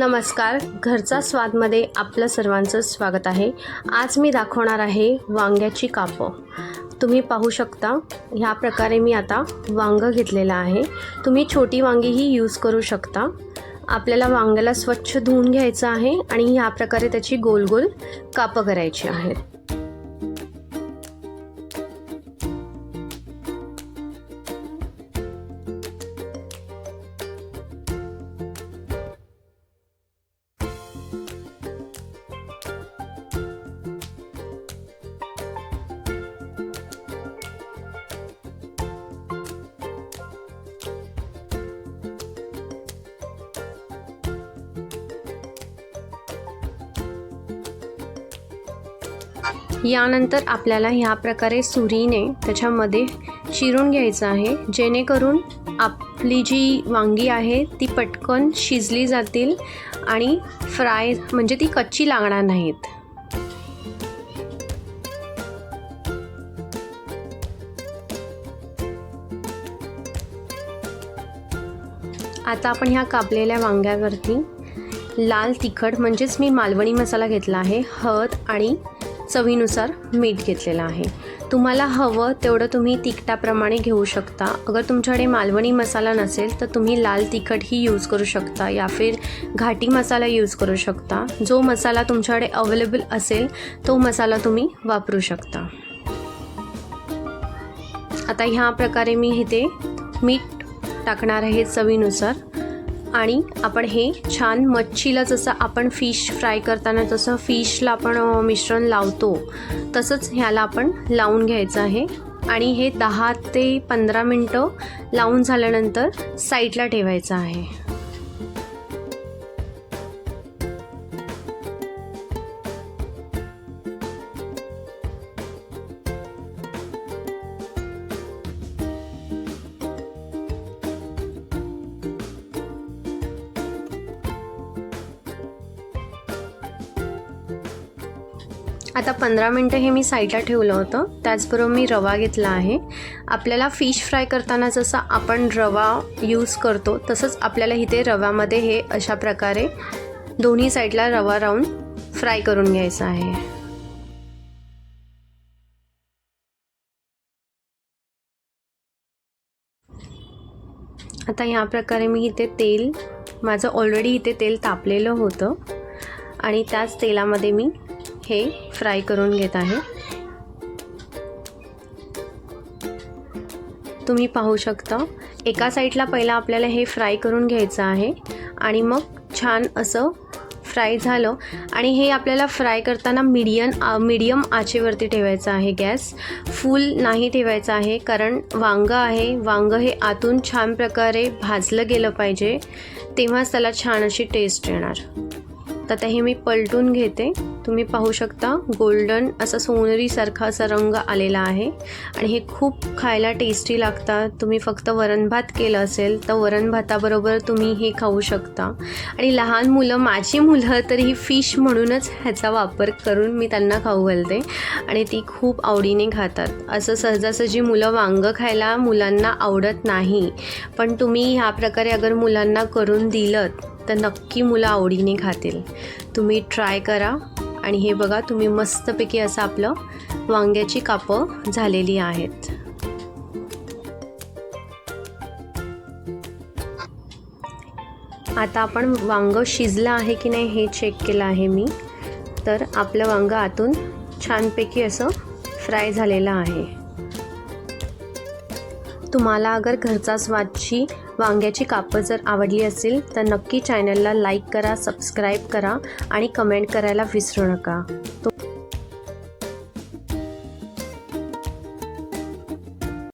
नमस्कार. घरचा स्वादमध्ये आपलं सर्वांचं स्वागत आहे. आज मी दाखवणार आहे वांग्याची कापं. तुम्ही पाहू शकता ह्या प्रकारे मी आता वांगं घेतलेलं आहे. तुम्ही छोटी वांगीही यूज करू शकता. आपल्याला वांग्याला स्वच्छ धुवून घ्यायचं आहे आणि ह्या प्रकारे त्याची गोल गोल कापं करायची आहेत. यानंतर आपल्याला ह्या प्रकारे सुरीने त्याच्यामध्ये चिरून घ्यायचं आहे. जेणेकरून आपली जी वांगी आहे ती पटकन शिजली जातील आणि फ्राय म्हणजे ती कच्ची लागणार नाहीत. आता आपण ह्या कापलेल्या वांग्यावरती लाल तिखट म्हणजेच मी मालवणी मसाला घेतला आहे हळद आणि चवीनुसार मीठ घेतलेलं आहे. तुम्हाला हवं तेवढं तुम्ही तिखटाप्रमाणे घेऊ शकता. अगर तुमच्याकडे मालवणी मसाला नसेल तर तुम्ही लाल तिखटही यूज करू शकता. या फिर घाटी मसाला यूज करू शकता. जो मसाला तुमच्याकडे अवेलेबल असेल तो मसाला तुम्ही वापरू शकता. आता ह्या प्रकारे मी इथे मीठ टाकणार आहे चवीनुसार. आणि आपण हे छान मच्छीला जसं आपण फिश फ्राय करताना जसं फिशला आपण मिश्रण लावतो तसंच ह्याला आपण लावून घ्यायचं आहे. आणि हे दहा ते पंधरा मिनटं लावून झाल्यानंतर साईडला ठेवायचं आहे. आता पंधरा मिनटं हे मी साईडला ठेवलं होतं. त्याचबरोबर मी रवा घेतला आहे. आपल्याला फिश फ्राय करताना जसं आपण रवा यूज करतो तसंच आपल्याला इथे रव्यामध्ये हे अशा प्रकारे दोन्ही साईडला रवा राहून फ्राय करून घ्यायचा आहे. आता ह्या प्रकारे मी इथे तेल माझं ऑलरेडी इथे तेल तापलेलं होतं. आणि त्याच तेलामध्ये मी हे फ्राय करून घेत आहे. तुम्ही पाहू शकता एका साईडला पहिला आपल्याला हे फ्राय करून घ्यायचं आहे आणि मग छान असं फ्राय झालं आणि हे आपल्याला फ्राय करताना मीडियम मिडियम आचेवरती ठेवायचं आहे गॅस. फुल नाही ठेवायचं आहे कारण वांगं आहे. वांगं हे आतून छान प्रकारे भाजलं गेलं पाहिजे. तेव्हाच त्याला छान अशी टेस्ट येणार. तर आता हे मी पलटून घेते. तुम्ही पाहू शकता गोल्डन असा सोनेरीसारखा असा रंग आलेला आहे. आणि हे खूप खायला टेस्टी लागतात. तुम्ही फक्त वरण भात केलं असेल तर वरण भाताबरोबर तुम्ही हे खाऊ शकता. आणि लहान मुलं माझी मुलं तर ही फिश म्हणूनच ह्याचा वापर करून मी त्यांना खाऊ घालते. आणि ती खूप आवडीने खातात. असं सहजासहजी मुलं वांगं खायला मुलांना आवडत नाही. पण तुम्ही ह्या प्रकारे अगर मुलांना करून दिलं तर नक्की मुलं आवडीने खातील. तुम्ही ट्राय करा. आणि हे बघा तुम्ही मस्तपैकी असं आपलं वांग्याची कापं झालेली आहेत. आता आपण वांगं शिजलं आहे की नाही हे चेक केलं आहे मी. तर आपलं वांगं आतून छानपैकी असं फ्राय झालेलं आहे. तुम्हाला अगर घरचा स्वादची वांग्याची कापं जर आवडली असेल तर नक्की चॅनलला लाईक करा सबस्क्राईब करा आणि कमेंट करायला विसरू नका. तो